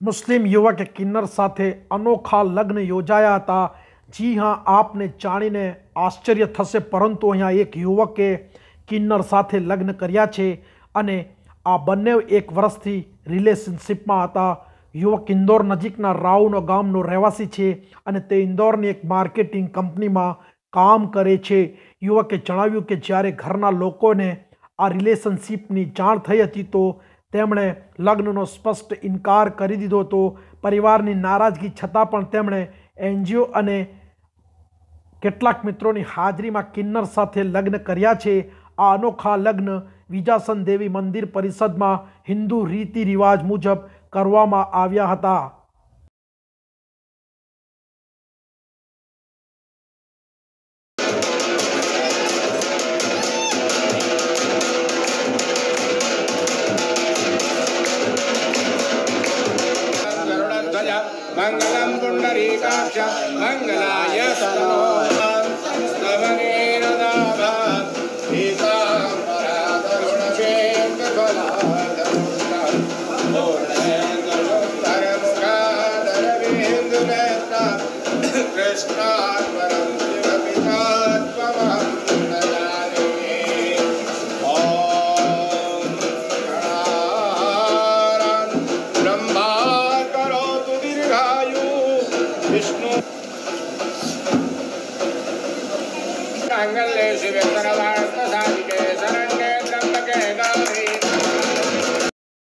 મુસ્લિમ યુવકે કિન્નર સાથે અનોખા લગ્ન યોજાયા હતા. જી હા, આપને જાણીને આશ્ચર્ય થશે, પરંતુ અહીંયા એક યુવકે કિન્નર સાથે લગ્ન કર્યા છે અને આ બંને એક વર્ષથી રિલેશનશિપમાં હતા. યુવક ઇન્દોર નજીકના રાઉનો ગામનો રહેવાસી છે અને તે ઇન્દોરની એક માર્કેટિંગ કંપનીમાં કામ કરે છે. યુવકે જણાવ્યું કે જ્યારે ઘરના લોકોને આ રિલેશનશિપની જાણ થઈ હતી, તો તેમણે લગ્નનો સ્પષ્ટ ઇનકાર કરી દીધો હતો. પરિવારની નારાજગી છતાં પણ તેમણે એનજીઓ અને કેટલાક મિત્રોની હાજરીમાં કિન્નર સાથે લગ્ન કર્યા છે. આ અનોખા લગ્ન વિજાસન દેવી મંદિર પરિષદમાં હિન્દુ રીતિ રિવાજ મુજબ કરવામાં આવ્યા હતા. मङ्गलं पुण्डरीकाक्ष मङ्गलाय तनो कृष्णात्परं மங்களே சிவத்தர வாழ்த்த சாதிக்கே சரண்டே தங்க